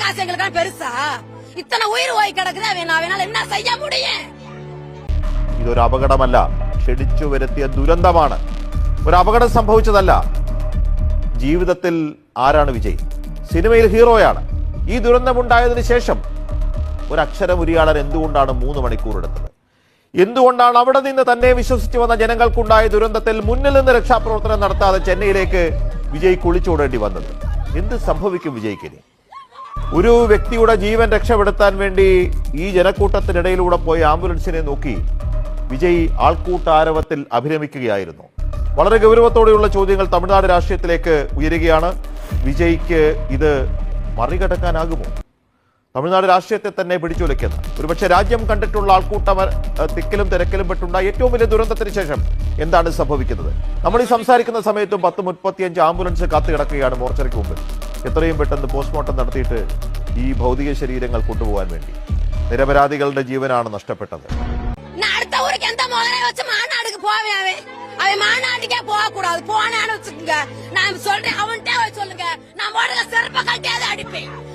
காசு எங்களுக்கு பெருசா இத்தனை உயிர் போய் கிடக்குது அவன் அவனால என்ன செய்ய முடியும் ഇതൊരു അപകടമല്ല ക്ഷണിച്ചു വരുത്തിയ ദുരന്തമാണ് ഒരു അപകടം സംഭവിച്ചതല്ല ജീവിതത്തിൽ ആരാണ് വിജയ് സിനിമയിൽ ഹീറോയാണ് ഈ ദുരന്തമുണ്ടായതിനു ശേഷം ഒരു അക്ഷരം ഉരിയാടാൻ എന്തുകൊണ്ടാണ് മൂന്ന് മണിക്കൂർ എടുത്തത് എന്തുകൊണ്ടാണ് അവിടെ നിന്ന് തന്നെ വിശ്വസിച്ചു വന്ന ജനങ്ങൾക്കുണ്ടായ ദുരന്തത്തിൽ മുന്നിൽ നിന്ന് രക്ഷാപ്രവർത്തനം നടത്താതെ ചെന്നൈയിലേക്ക് വിജയ് കുളിച്ചോടേണ്ടി വന്നത് എന്ത് സംഭവിക്കും വിജയ്ക്കിനി ഒരു വ്യക്തിയുടെ ജീവൻ രക്ഷപ്പെടുത്താൻ വേണ്ടി ഈ ജനക്കൂട്ടത്തിനിടയിലൂടെ പോയി ആംബുലൻസിനെ നോക്കി വിജയ് ആൾക്കൂട്ട ആരവത്തിൽ അഭിരമിക്കുകയായിരുന്നു വളരെ ഗൗരവത്തോടെയുള്ള ചോദ്യങ്ങൾ തമിഴ്നാട് രാഷ്ട്രീയത്തിലേക്ക് ഉയരുകയാണ്. വിജയ്ക്ക് ഇത് മറികടക്കാനാകുമോ? തമിഴ്നാട് രാഷ്ട്രീയത്തെ തന്നെ പിടിച്ചുലയ്ക്കുന്ന. ഒരുപക്ഷെ രാജ്യം കണ്ടിട്ടുള്ള ആൾക്കൂട്ടം തിക്കലും തിരക്കിലും പെട്ടുണ്ടായ ഏറ്റവും വലിയ ദുരന്തത്തിന് ശേഷം എന്താണ് സംഭവിക്കുന്നത്? നമ്മൾ ഈ സംസാരിക്കുന്ന സമയത്തും പത്ത് മുപ്പത്തിയഞ്ച് ആംബുലൻസ് കാത്തു കിടക്കുകയാണ് മോർച്ചറിക്ക് മുമ്പിൽ. എത്രയും പെട്ടെന്ന് പോസ്റ്റ്മോർട്ടം നടത്തിയിട്ട് ഈ ഭൗതിക ശരീരങ്ങൾ കൊണ്ടുപോകാൻ വേണ്ടി നിരപരാധികളുടെ ജീവനാണ് നഷ്ടപ്പെട്ടത് நான் அடுத்த ஊருக்கு எந்த முதலே வச்சு மாநாடுக்கு போவேன் அவன் அவன் மாநாட்டுக்கே போக கூடாது போனான்னு வச்சுக்கோங்க நான் சொல்றேன் அவன்கிட்ட போய் சொல்லுங்க நான் போடுற செருப்ப கட்டியாவது அடிப்பேன்